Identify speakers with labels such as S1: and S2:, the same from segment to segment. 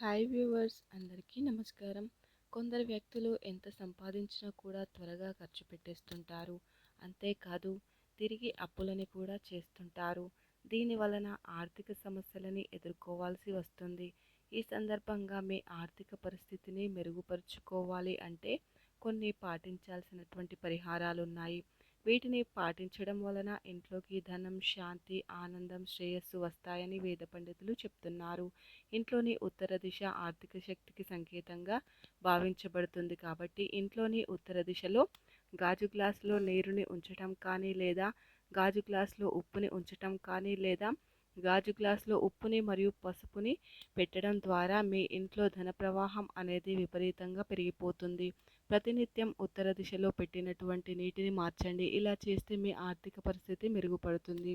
S1: Hi viewers అందరికీ నమస్కారం. కొందరు వ్యక్తులు ఎంత సంపాదించినా కూడా త్వరగా ఖర్చు పెట్టేస్తుంటారు. అంతేకాదు తిరిగి అప్పులని కూడా చేస్తుంటారు. దీని వలన ఆర్థిక సమస్యలని ఎదుర్కోవాల్సి వస్తుంది. ఈ సందర్భంగా మీ ఆర్థిక పరిస్థితిని మెరుగుపరుచుకోవాలి అంటే కొన్ని పాటించాల్సినటువంటి పరిహారాలు ఉన్నాయి వీటిని పాటించడం వలన ఇంట్లోకి ధనం శాంతి ఆనందం శ్రేయస్సు వస్తాయని వేద పండితులు చెప్తున్నారు. ఇంట్లోని ఉత్తర దిశ ఆర్థిక శక్తికి సంకేతంగా భావించబడుతుంది కాబట్టి ఇంట్లోని ఉత్తర దిశలో గాజు గ్లాసులో నీరుని ఉంచటం కానీ లేదా గాజు గ్లాసులో ఉప్పుని ఉంచటం కానీ లేదా గాజు గ్లాసులో ఉప్పుని మరియు పసుపుని పెట్టడం ద్వారా మీ ఇంట్లో ధన ప్రవాహం అనేది విపరీతంగా పెరిగిపోతుంది. ప్రతినిత్యం ఉత్తర దిశలో పెట్టినటువంటి నీటిని మార్చండి. ఇలా చేస్తే మీ ఆర్థిక పరిస్థితి మెరుగుపడుతుంది.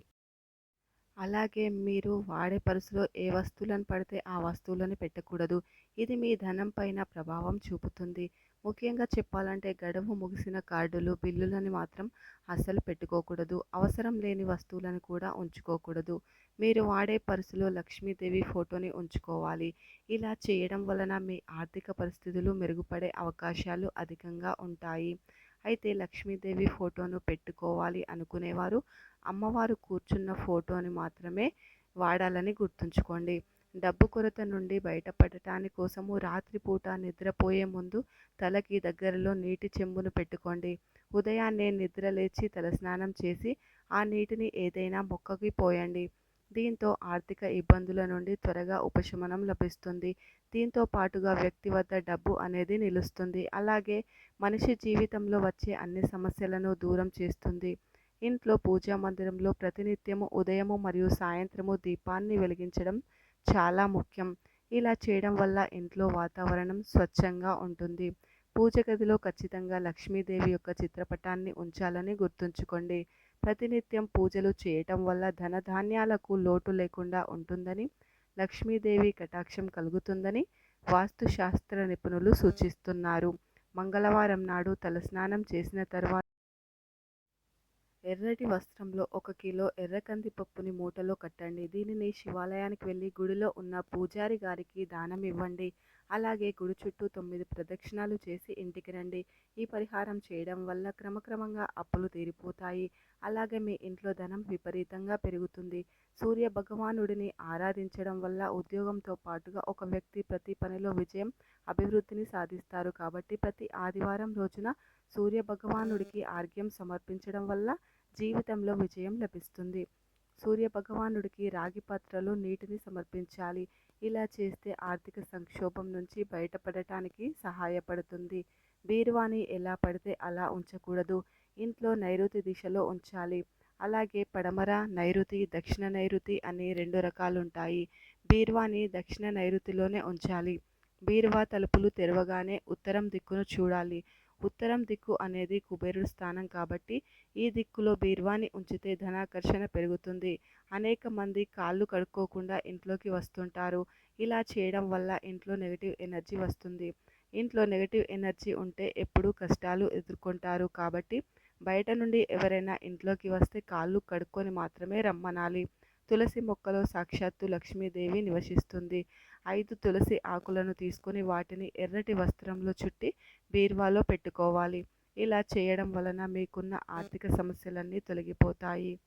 S1: అలాగే మీరు వాడే పరుసులో ఏ వస్తువులను పడితే ఆ వస్తువులను పెట్టకూడదు. ఇది మీ ధనం పైన ప్రభావం చూపుతుంది. ముఖ్యంగా చెప్పాలంటే గడువు ముగిసిన కార్డులు బిల్లులని మాత్రం అస్సలు పెట్టుకోకూడదు. అవసరం లేని వస్తువులను కూడా ఉంచుకోకూడదు. మీరు వాడే పర్సులో లక్ష్మీదేవి ఫోటోని ఉంచుకోవాలి. ఇలా చేయడం వలన మీ ఆర్థిక పరిస్థితులు మెరుగుపడే అవకాశాలు అధికంగా ఉంటాయి. అయితే లక్ష్మీదేవి ఫోటోను పెట్టుకోవాలి అనుకునేవారు అమ్మవారు కూర్చున్న ఫోటోని మాత్రమే వాడాలని గుర్తుంచుకోండి. డబ్బు కొరత నుండి బయటపడటాని కోసము రాత్రిపూట నిద్రపోయే ముందు తలకి దగ్గరలో నీటి చెంబును పెట్టుకోండి. ఉదయాన్నే నిద్ర లేచి తలస్నానం చేసి ఆ నీటిని ఏదైనా మొక్కకి పోయండి. దీంతో ఆర్థిక ఇబ్బందుల నుండి త్వరగా ఉపశమనం లభిస్తుంది. దీంతో పాటుగా వ్యక్తి వద్ద డబ్బు అనేది నిలుస్తుంది. అలాగే మనిషి జీవితంలో వచ్చే అన్ని సమస్యలను దూరం చేస్తుంది. ఇంట్లో పూజా మందిరంలో ప్రతినిత్యము ఉదయము మరియు సాయంత్రము దీపాన్ని వెలిగించడం చాలా ముఖ్యం. ఇలా చేయడం వల్ల ఇంట్లో వాతావరణం స్వచ్ఛంగా ఉంటుంది. పూజ గదిలో ఖచ్చితంగా లక్ష్మీదేవి యొక్క చిత్రపటాన్ని ఉంచాలని గుర్తుంచుకోండి. ప్రతినిత్యం పూజలు చేయటం వల్ల ధనధాన్యాలకు లోటు లేకుండా ఉంటుందని లక్ష్మీదేవి కటాక్షం కలుగుతుందని వాస్తుశాస్త్ర నిపుణులు సూచిస్తున్నారు. మంగళవారం నాడు తలస్నానం చేసిన తర్వాత ఎర్రటి వస్త్రంలో ఒక కిలో ఎర్ర కందిపప్పుని మూటలో కట్టండి. దీనిని శివాలయానికి వెళ్ళి గుడిలో ఉన్న పూజారి గారికి దానం ఇవ్వండి. అలాగే గుడి చుట్టూ తొమ్మిది ప్రదక్షిణాలు చేసి ఇంటికి రండి. ఈ పరిహారం చేయడం వల్ల క్రమక్రమంగా అప్పులు తీరిపోతాయి. అలాగే మీ ఇంట్లో ధనం విపరీతంగా పెరుగుతుంది. సూర్య భగవానుడిని ఆరాధించడం వల్ల ఉద్యోగంతో పాటుగా ఒక వ్యక్తి ప్రతి పనిలో విజయం అభివృద్ధిని సాధిస్తారు. కాబట్టి ప్రతి ఆదివారం రోజున సూర్య భగవానుడికి ఆర్ఘ్యం సమర్పించడం వల్ల జీవితంలో విజయం లభిస్తుంది. సూర్య భగవానుడికి రాగి పాత్రలో నీటిని సమర్పించాలి. ఇలా చేస్తే ఆర్థిక సంక్షోభం నుంచి బయటపడటానికి సహాయపడుతుంది. బీరువాని ఎలా పడితే అలా ఉంచకూడదు. ఇంట్లో నైరుతి దిశలో ఉంచాలి. అలాగే పడమర నైరుతి దక్షిణ నైరుతి అనే రెండు రకాలుంటాయి. బీరువాని దక్షిణ నైరుతిలోనే ఉంచాలి. బీరువా తలుపులు తెరవగానే ఉత్తరం దిక్కును చూడాలి. ఉత్తరం దిక్కు అనేది కుబేరుడు స్థానం కాబట్టి ఈ దిక్కులో బీర్వాని ఉంచితే ధనాకర్షణ పెరుగుతుంది. అనేక మంది కాళ్ళు కడుక్కోకుండా ఇంట్లోకి వస్తుంటారు. ఇలా చేయడం వల్ల ఇంట్లో నెగిటివ్ ఎనర్జీ వస్తుంది. ఇంట్లో నెగిటివ్ ఎనర్జీ ఉంటే ఎప్పుడూ కష్టాలు ఎదుర్కొంటారు కాబట్టి బయట నుండి ఎవరైనా ఇంట్లోకి వస్తే కాళ్ళు కడుక్కొని మాత్రమే రమ్మనాలి. తులసి మొక్కలో సాక్షాత్తు లక్ష్మీదేవి నివసిస్తుంది. ఐదు తులసి ఆకులను తీసుకొని వాటిని ఎర్రటి వస్త్రంలో చుట్టి బీరువాలో పెట్టుకోవాలి. ఇలా చేయడం వలన మీకున్న ఆర్థిక సమస్యలన్నీ తొలగిపోతాయి.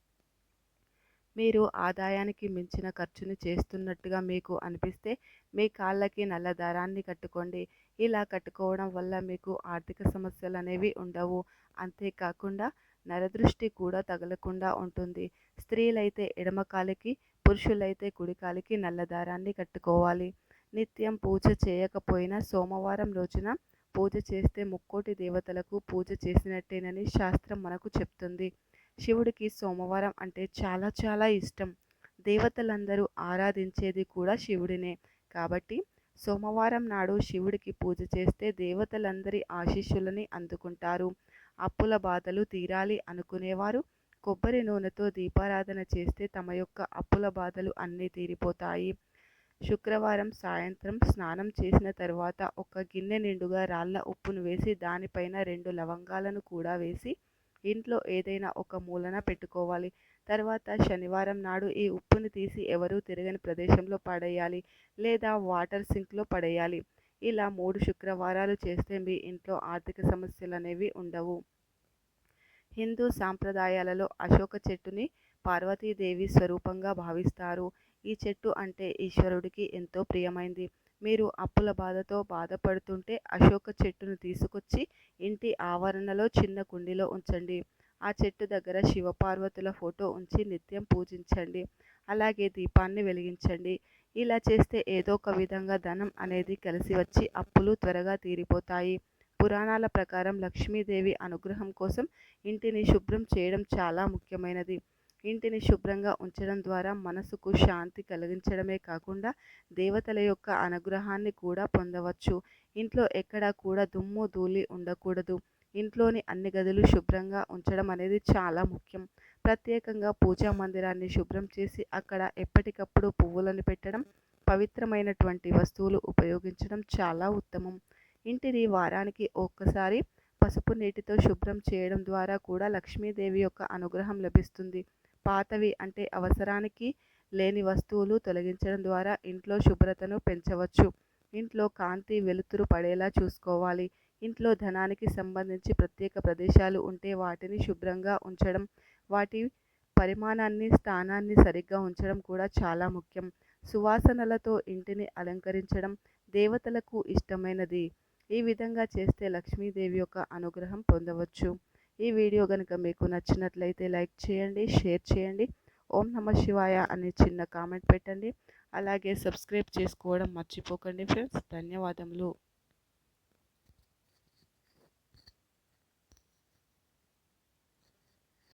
S1: మీరు ఆదాయానికి మించిన ఖర్చుని చేస్తున్నట్టుగా మీకు అనిపిస్తే మీ కాళ్ళకి నల్ల దారాన్ని కట్టుకోండి. ఇలా కట్టుకోవడం వల్ల మీకు ఆర్థిక సమస్యలు అనేవి ఉండవు. అంతేకాకుండా నరదృష్టి కూడా తగలకుండా ఉంటుంది. స్త్రీలైతే ఎడమ కాలికి పురుషులైతే కుడికాలికి నల్లదారాన్ని కట్టుకోవాలి. నిత్యం పూజ చేయకపోయినా సోమవారం రోజున పూజ చేస్తే ముక్కోటి దేవతలకు పూజ చేసినట్టేనని శాస్త్రం మనకు చెప్తుంది. శివుడికి సోమవారం అంటే చాలా చాలా ఇష్టం. దేవతలందరూ ఆరాధించేది కూడా శివుడినే. కాబట్టి సోమవారం నాడు శివుడికి పూజ చేస్తే దేవతలందరి ఆశీస్సులని అందుకుంటారు. అప్పుల బాధలు తీరాలి అనుకునేవారు కొబ్బరి నూనెతో దీపారాధన చేస్తే తమ యొక్క అప్పుల బాధలు అన్నీ తీరిపోతాయి. శుక్రవారం సాయంత్రం స్నానం చేసిన తర్వాత ఒక గిన్నె నిండుగా రాళ్ళ ఉప్పును వేసి దానిపైన రెండు లవంగాలను కూడా వేసి ఇంట్లో ఏదైనా ఒక మూలన పెట్టుకోవాలి. తర్వాత శనివారం నాడు ఈ ఉప్పుని తీసి ఎవరూ తిరగని ప్రదేశంలో పడేయాలి లేదా వాటర్ సింక్లో పడేయాలి. ఇలా మూడు శుక్రవారాలు చేస్తే మీ ఇంట్లో ఆర్థిక సమస్యలు అనేవి ఉండవు. హిందూ సాంప్రదాయాలలో అశోక చెట్టుని పార్వతీదేవి స్వరూపంగా భావిస్తారు. ఈ చెట్టు అంటే ఈశ్వరుడికి ఎంతో ప్రియమైంది. మీరు అప్పుల బాధతో బాధపడుతుంటే అశోక చెట్టును తీసుకొచ్చి ఇంటి ఆవరణలో చిన్న కుండీలో ఉంచండి. ఆ చెట్టు దగ్గర శివపార్వతుల ఫోటో ఉంచి నిత్యం పూజించండి. అలాగే దీపాన్ని వెలిగించండి. ఇలా చేస్తే ఏదో ఒక విధంగా ధనం అనేది కలిసి వచ్చి అప్పులు త్వరగా తీరిపోతాయి. పురాణాల ప్రకారం లక్ష్మీదేవి అనుగ్రహం కోసం ఇంటిని శుభ్రం చేయడం చాలా ముఖ్యమైనది. ఇంటిని శుభ్రంగా ఉంచడం ద్వారా మనసుకు శాంతి కలిగించడమే కాకుండా దేవతల యొక్క అనుగ్రహాన్ని కూడా పొందవచ్చు. ఇంట్లో ఎక్కడా కూడా దుమ్ము ధూళి ఉండకూడదు. ఇంట్లోని అన్ని గదులు శుభ్రంగా ఉంచడం అనేది చాలా ముఖ్యం. ప్రత్యేకంగా పూజా మందిరాన్ని శుభ్రం చేసి అక్కడ ఎప్పటికప్పుడు పువ్వులను పెట్టడం పవిత్రమైనటువంటి వస్తువులు ఉపయోగించడం చాలా ఉత్తమం. ఇంటిని వారానికి ఒక్కసారి పసుపు నీటితో శుభ్రం చేయడం ద్వారా కూడా లక్ష్మీదేవి యొక్క అనుగ్రహం లభిస్తుంది. పాతవి అంటే అవసరానికి లేని వస్తువులు తొలగించడం ద్వారా ఇంట్లో శుభ్రతను పెంచవచ్చు. ఇంట్లో కాంతి వెలుతురు పడేలా చూసుకోవాలి. ఇంట్లో ధనానికి సంబంధించి ప్రత్యేక ప్రదేశాలు ఉంటే వాటిని శుభ్రంగా ఉంచడం వాటి పరిమాణాన్ని స్థానాన్ని సరిగ్గా ఉంచడం కూడా చాలా ముఖ్యం. సువాసనలతో ఇంటిని అలంకరించడం దేవతలకు ఇష్టమైనది. ఈ విధంగా చేస్తే లక్ష్మీదేవి యొక్క అనుగ్రహం పొందవచ్చు. ఈ వీడియో కనుక మీకు నచ్చినట్లయితే లైక్ చేయండి షేర్ చేయండి. ఓం నమ శివాయ అనే చిన్న కామెంట్ పెట్టండి. అలాగే సబ్స్క్రైబ్ చేసుకోవడం మర్చిపోకండి ఫ్రెండ్స్. ధన్యవాదములు.